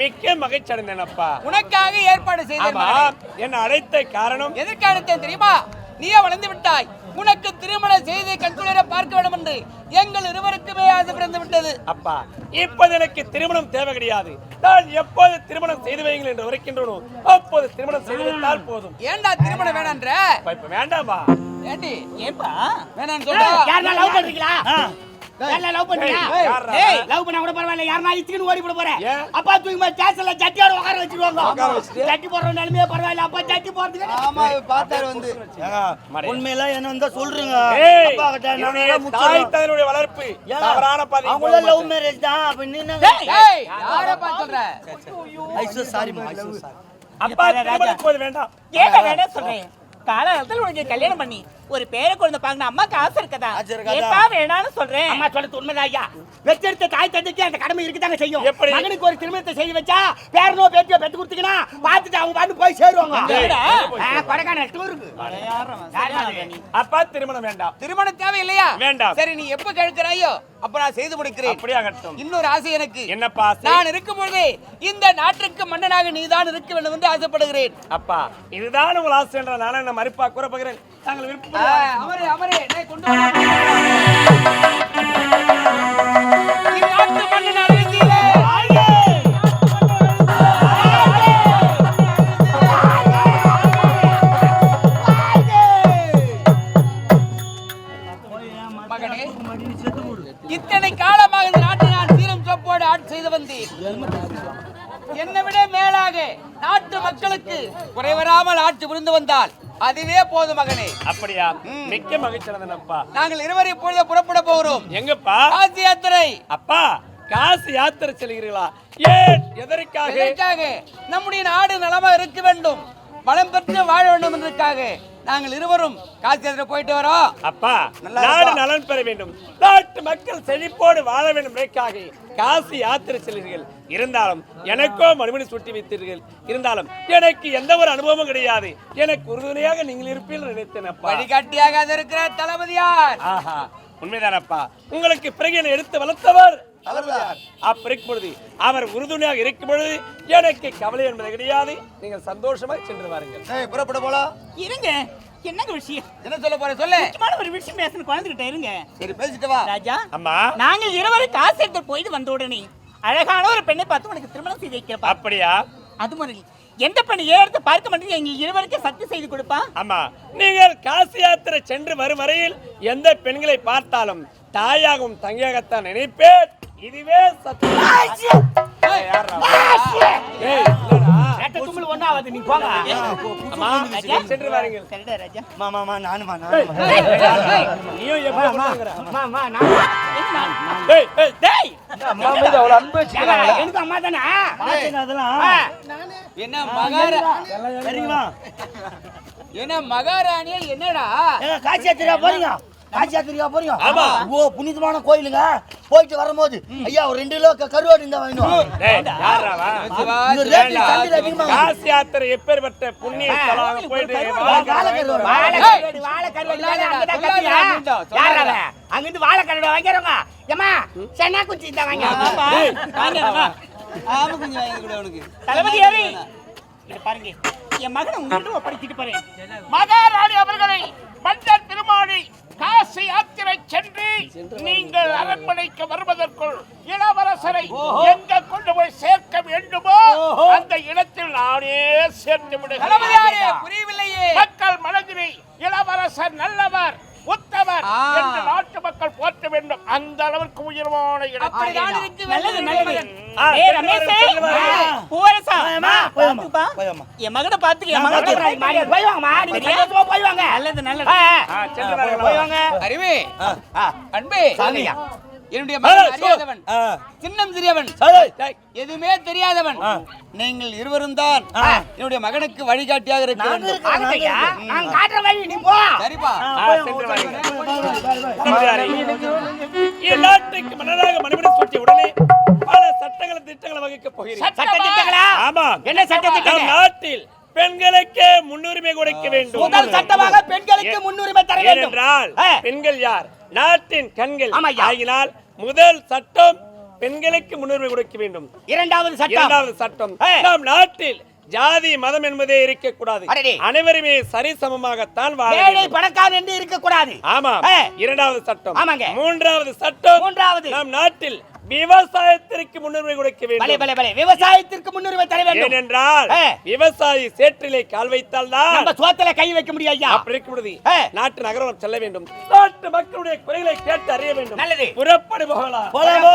மிக்க மகிழ்ச்சி அடைந்தேனப்பா. உனக்காக ஏற்பாடு செய்தேன். என்ன அழைத்த காரணம்? எதற்கு அழைத்தேன் தெரியுமா? நீயே வளர்ந்து விட்டாய். உனக்கு திருமண செய்தி கண்குளிர பார்க்க வேண்டும் என்று எங்கள் இருவருக்குமே ஆசை பிறந்து விட்டது. அப்பா இப்போது எனக்கு திருமணம் தேவை கிடையாது. நான் எப்போது திருமணம் செய்து வைங்கள் என்று உரைக்கின்றனோ அப்போது திருமணம் செய்து வைத்தால் போதும். ஏன்டா திருமணம் வேணான்ற? இப்ப வேண்டாமா ஏண்டி? ஏன்பா? வேணான்னு சொல்றா. யாரா லவ் பண்றீங்களா? லவ் ஏய்? ஏய் லவ் பண்ணா கூட பரவாயில்ல. யாரா இச்சுக்கு ஓடி போட போறேன் ஏன்? அப்பா தூக்கி மாதிரி ஸ்டேஷன்ல உட்கார வச்சிருவாங்க? ஜட்டி போடுற நிலைமையே பரவாயில்ல. அப்பா ஜட்டி போறதுக்கு ஆமா பார்த்தாரு வந்து. மடை. உண்மையெல்லாம் என்ன வந்தா சொல்றீங்க. அப்பா கிட்ட நான் தாய் வளர்ப்பு. தவறான பாதை அவங்கள லவ் மேரேஜ் தான் அப்ப சொல்ற? ஐசோ ஐசோ சாரி இப்போது வேண்டாம். ஏங்க வேணாம் சொல்றேன் காலத்துல உனக்கு கல்யாணம் பண்ணி ஒரு பேரை குழந்தை பாக்கணும் அம்மாக்கு ஆசை இருக்கதா? ஏப்பா வேணாம்னு சொல்றேன். அம்மா சொல்றது உண்மைதான் ஐயா வெச்செடுத்த தாய் தந்தைக்கு அந்த கடமை இருக்குதாங்க செய்யும். எப்படி? மகனுக்கு ஒரு திருமணத்தை செய்து வச்சா பேரனோ பேத்தியோ பெத்து கொடுத்தீங்கன்னா பார்த்துட்டு அவங்க பாட்டு போய் சேருவாங்க. கொடைக்கானல் டூருக்கு அப்பா திருமணம் வேண்டாம். திருமணம் தேவை இல்லையா வேண்டாம். சரி நீ எப்ப கேட்கிறாயோ அப்ப நான் செய்து முடிக்கிறேன். அப்படியே ஆகட்டும் இன்னொரு ஆசை எனக்கு. என்னப்பா? நான் இருக்கும் பொழுதே இந்த நாட்டிற்கு மன்னனாக நீதான் இருக்க வேண்டும் என்று ஆசைப்படுகிறேன். அப்பா இதுதான் உங்கள் ஆசை என்ற நான் என்ன மறுப்பா கூற போகிறேன். நாங்கள் ஆ, விருப்பம் அமரே அமரே கொண்டு மகனே. இத்தனை காலமாக இந்த நாட்டை நான் சீரம் சொப்போடு ஆட்சி செய்து வந்தேன். என்னை விட மேலாக நாட்டு மக்களுக்கு குறைவராமல் ஆட்சி புரிந்து வந்தால் அதுவே போதும் மகனே. அப்படியா? மிக்க மகிழ்ச்சி அடைந்தேனப்பா நாங்கள் இருவர் இப்பொழுது புறப்பட போகிறோம். எங்கப்பா? காசி யாத்திரை. அப்பா காசு யாத்திரை செல்கிறீர்களா? ஏன் எதற்காக? எதற்காக? நம்முடைய நாடு நலமா இருக்க வேண்டும். வளம் பெற்று வாழ வேண்டும் என்பதற்காக. நாங்கள் இருவரும் காசி யாத்திரை போயிட்டு வரோம். அப்பா நாடு. நலன் பெற வேண்டும். நாட்டு மக்கள் செழிப்போடு வாழ வேண்டும். என்பதற்காக காசு யாத்திரை செல்கிறீர்கள் இருந்தாலும் எனக்கோ மறுபடி சுட்டி வைத்தீர்கள். இருந்தாலும் எனக்கு எந்த ஒரு அனுபவமும் கிடையாது. எனக்கு உறுதுணையாக நீங்கள் இருப்பீர்கள் நினைத்தேன் அப்பா. வழிகாட்டியாக இருக்கிற தளபதியார். ஆஹா உண்மைதானப்பா. உங்களுக்கு பிறகு என்னை எடுத்து வளர்த்தவர். அப்பெருக்கும் பொழுது அவர் உறுதுணையாக இருக்கும் பொழுது எனக்கு கவலை என்பது கிடையாது. நீங்கள் சந்தோஷமாக சென்று வாருங்கள். புறப்பட போலாம் இருங்க. என்னங்க விஷயம்? என்ன சொல்ல போற சொல்லு. முக்கியமான ஒரு விஷயம் பேசணும். குழந்தைகிட்ட இருங்க. சரி பேசிட்டு வா. ராஜா அம்மா. நாங்கள் இருவரும் காசு எடுத்து போயிட்டு வந்த உடனே அழகான ஒரு பெண்ணை பார்த்து உனக்கு திருமணம் செய்து வைக்கிறப்பா. அப்படியா? அது எந்த பெண்ணை ஏன் எடுத்து பார்க்க மாட்டேங்க எங்க இருவருக்கு சக்தி செய்து கொடுப்பா? ஆமா நீங்கள் காசி யாத்திரை சென்று வரும் வரையில் எந்த பெண்களை பார்த்தாலும் தாயாகவும் தங்கையாகத்தான் நினைப்பேன். இதுவே ஒண்ணாவது நீ போங்க. அம்மா. சென்று வாருங்கள். சரிடா ராஜா மாமா நானுமா நீயும்? மாமா நான் எங்க நான்? ஏய், ஏய், டேய். ஏங்க, எனக்கு அம்மா தானே? அதெல்லாம் என்ன மகாரா சரிங்களா என்ன மகாராணியா என்னடா? காட்சி யாத்திரையா போறீங்க. காட்சி யாத்திரையா போறீங்க? ஆமா. ஓ புனிதமான கோயிலுங்க. போயிட்டு வரும்போது ஐயா ஒரு ரெண்டு கிலோ கருவாடு இந்த அதிகமா காசி யாத்திரை எப்பேற்பட்ட புண்ணிய ஸ்தலம் போயிட்டு? அங்கிருந்து வாழை கருவாடு வாங்கிறவங்க ஏமா சென்னா குச்சி தான் வாங்க. தளபதி பாருங்க. என் மகனை உங்ககிட்ட ஒப்படைச்சிட்டு போறேன். மகாராணி அவர்களை மன்னர் காசி யாத்திரை சென்று நீங்கள் அரண்மனைக்கு வருவதற்குள் இளவரசரை எங்க கொண்டு போய் சேர்க்க வேண்டுமோ அந்த இடத்தில் நானே சேர்த்து விடுகிறேன். புரியவில்லையே. மக்கள் மனதிலே இளவரசர் நல்லவர் உத்தவர். என்று நாட்டு மக்கள் போற்ற வேண்டும் அந்த அளவுக்கு உயர்வான நல்லது நல்லது. என் மகனை பாத்துக்க, என் மகனை. போய் வாங்க. போய் வாங்க. அறிவே. அன்பே. சாமியா. என்னுடைய மகன் அறியாதவன். சின்னம் சிறியவன். எதுவுமே தெரியாதவன். நீங்கள் இருவரும் தான் என்னுடைய மகனுக்கு வழிகாட்டியாக இருக்க வேண்டும். சரிப்பா. மன்னராக மறுபடி சூட்டிய உடனே பல சட்டங்களை திட்டங்களை வகுக்க போகிறேன். சட்ட திட்டங்களா? ஆமா. என்ன சட்ட நாட்டில் பெண்களுக்கு முன்னுரிமை கொடுக்க வேண்டும். முதல் சட்டமாக பெண்களுக்கு முன்னுரிமை தர வேண்டும். ஏனென்றால் ஆ. பெண்கள் யார்? நாட்டின் கண்கள் ஆமாய்யா. முதல் சட்டம் பெண்களுக்கு முன்னுரிமை கொடுக்க வேண்டும் இரண்டாவது சட்டம் இரண்டாவது சட்டம். நம் நாட்டில் ஜாதி மதம் என்பதே இருக்கக்கூடாது. அனைவருமே சரிசமமாகத்தான் வாழ ஏழை. பணக்காரன் என்று இருக்கக்கூடாது ஆமா. இரண்டாவது சட்டம். மூன்றாவது சட்டம் மூன்றாவது நம் நாட்டில் விவசாயத்திற்கு முன்னுரிமை கொடுக்க வேண்டும் விவசாயத்திற்கு முன்னுரிமை தர வேண்டும் ஏனென்றால் ஆ. விவசாயி சேற்றிலே கால் வைத்தால் தான் நம்ம சோத்துல கை வைக்க முடியும் ஐயா அப்படி இருக்க முடியுது. நாட்டு நகரம் செல்ல வேண்டும் நாட்டு மக்களுடைய குறைகளை கேட்டு அறிய வேண்டும் நல்லது. புறப்படு போகலாம் போலாமோ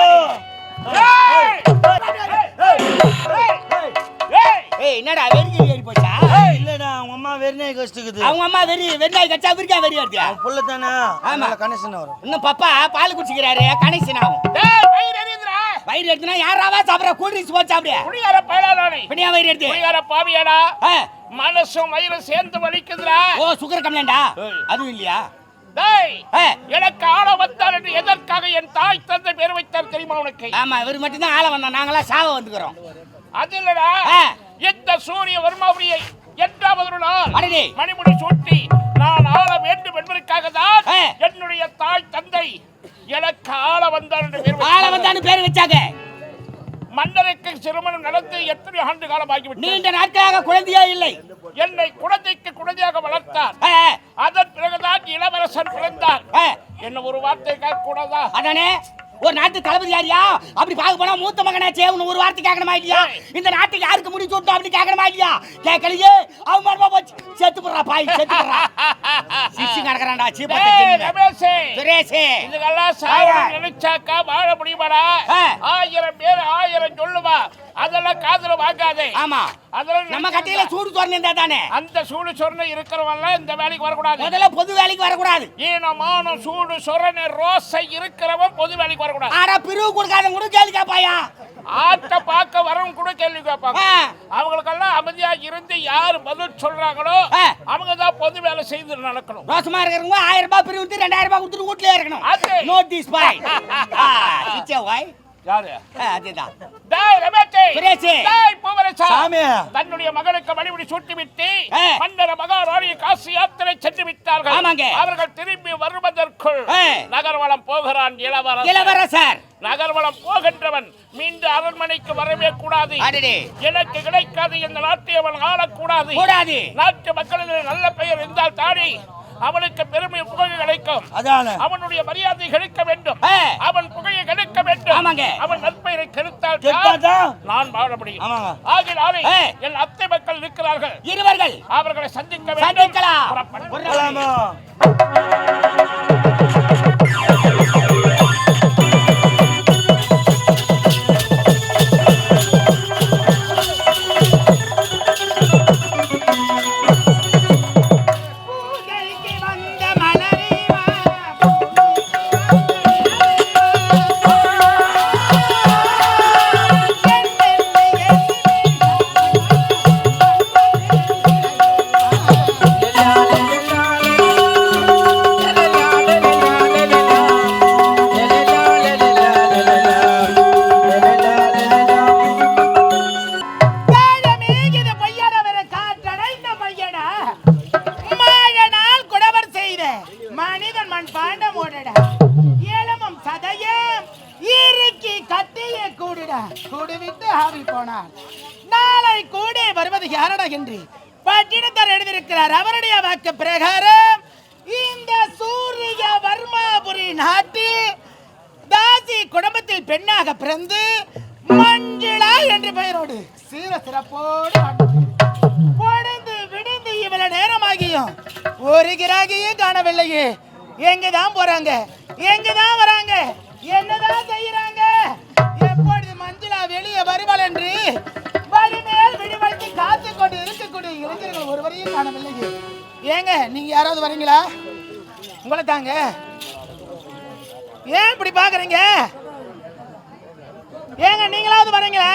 ஏய்! என்னடா வெறிக்கு ஏறி போச்சா இல்லடா அவங்க அம்மா வெறிநாய் கஷ்டக்குது அவங்க அம்மா வெறி வெண்ணாய் கச்சா விரிக்கா வெறி வருது அவன் புள்ள தானே ஆமா. கனெக்ஷன் வரும் இன்னும் பப்பா பால் குடிச்சுக்கிறாரு கணேசன் ஆகும் ஏய், வயிறு எரியுதுடா. வயிறு எடுத்துனா யாராவா சாப்பிட கூல் ட்ரிங்க்ஸ் போட்டு சாப்பிடு குடிகார பயலாளி. பின்னியா வயிறு எடுத்து குடிகார பாவியாடா. ஆ. மனசும் வயிறும் சேர்ந்து வலிக்குதுடா ஓ சுகர் கம்ப்ளைண்டா அதுவும் இல்லையா டேய் ஆ. எனக்கு ஆள வந்தார் என்று எதற்காக என் தாய் தந்தை பேர் வைத்தார் தெரியுமா உனக்கு ஆமா இவர் மட்டும்தான் ஆள வந்தோம் நாங்களாம் சாவ வந்துக்கிறோம் அது இல்லடா ஆ. இந்த சூரிய வர்மாவுடைய எட்டாவது நாள். மணிமுடி சூட்டி நான் ஆள வேண்டும் என்பதற்காக தான். என்னுடைய தாய் தந்தை எனக்கு ஆள வந்தார் ஆள. வந்தான்னு பேர் வச்சாங்க மன்னருக்கு திருமணம் நடந்து எத்தனை ஆண்டு காலம் ஆகிவிட்டது நீண்ட நாட்களாக குழந்தையே இல்லை என்னை குழந்தைக்கு குழந்தையாக வளர்த்தார் அதன் பிறகுதான் இளவரசன் பிறந்தார். என்ன ஒரு வார்த்தை கேட்க கூடாதா அதானே ஒரு நாட்டு தளபதி யாரியா? அப்படி பார்க்க போனா மூத்த மகனாச்சே உன்னை ஒரு வார்த்தை கேட்கணுமா இல்லையா? இந்த நாட்டுக்கு யாருக்கு முடி சுட்டும் அப்படி கேட்கணுமா இல்லையா? கேட்கலையே. அவன் மரமா போச்சு. செத்து போடுறா பாய் செத்து போடுறா. சிக்ஸி நடக்கிறான்டா சீப்பா ரமேஷே. சுரேஷே. இதுக்கெல்லாம் சாவணும் நினைச்சாக்கா வாழ முடியுமாடா. ஆயிரம் பேர் ஆயிரம் சொல்லுவா அதெல்லாம் காதுல வாங்காதே. ஆமா. அதெல்லாம் நம்ம கட்டையில சூடு தோறந்தா தானே? அந்த சூடு சொரணை இருக்கிறவன்லாம் இந்த வேலைக்கு வரக்கூடாது. முதல்ல பொது வேலைக்கு வரக்கூடாது. ஈனமான சூடு சொரணை ரோசை இருக்கிறவன் பொது வேலைக்கு வரக்கூடாது. ஆனா பிரிவு கொடுக்காத கூட கேள்வி கேப்பாயா ஆட்ட பார்க்க வரவங்க கூட கேள்வி கேட்பாங்க. அவங்களுக்கெல்லாம் அமைதியா இருந்து யார் பதில் சொல்றாங்களோ. அவங்க தான் பொது வேலை செய்து நடக்கணும். ரோசமா இருக்கிறவங்க ஆயிரம் ரூபாய் பிரிவு ரெண்டாயிரம் ரூபாய் கொடுத்துட்டு வீட்டுல இருக்கணும். நோட்டீஸ் பாய் பாய் யாரு? அதுதான். டேய் ரமேஷே! சுரேஷே. டேய் பூவரசா! சாமி. தன்னுடைய மகனுக்கு மணிமுடி சூட்டி விட்டு. மன்னர் மகாராணி காசி யாத்திரை சென்று விட்டார்கள். ஆமாங்க. அவர்கள் திரும்பி வருவதற்குள் ஆ. நகர்வலம் போகிறான் இளவரசன். இளவரசர்! நகர்வலம் போகின்றவன். மீண்டும் அரண்மனைக்கு வரவே கூடாது. எனக்கு கிடைக்காது. இந்த நாட்டை அவன் ஆளக்கூடாது. கூடாது. நாட்டு மக்களின் நல்ல பெயர் இருந்தால் தானே? அவனுக்கு பெருமை புகழ் கிடைக்கும் அவனுடைய மரியாதை கிடைக்க வேண்டும். அவன் புகையை கெடுக்க வேண்டும். அவன் நற்பெயரை கெடுத்தால். நான் வாழ முடியும். ஆகினாலே. என் அத்தை மக்கள் இருக்கிறார்கள் இருவர்கள் அவர்களை சந்திக்க வேண்டும் கத்திய கூடுட ஆவி போனான் நாளை கூட வருவது யாரடா என்று பட்டினத்தார் எழுதியிருக்கிறார். அவருடைய வாக்கு பிரகாரம் இந்த சூரிய வர்மாபுரி நாட்டில் தாசி குடும்பத்தில் பெண்ணாக பிறந்து மஞ்சளா என்ற பெயரோடு சீர சிறப்போடு வாழ்ந்து பொழுது விடிந்து இவ்வளவு நேரமாகியும் ஒரு கிராகியும் காணவில்லையே. எங்க தான் போறாங்க? எங்க தான் வராங்க? என்னதான் செய்யறாங்க வழிமேல் விடுவழித்து காத்து கொண்டு இருக்கக்கூடிய இளைஞர்கள் ஒருவரையும் காணவில்லையே. ஏங்க நீங்க யாராவது வரீங்களா? உங்களை தாங்க. ஏன் இப்படி பாக்குறீங்க ஏங்க நீங்களாவது வரீங்களா?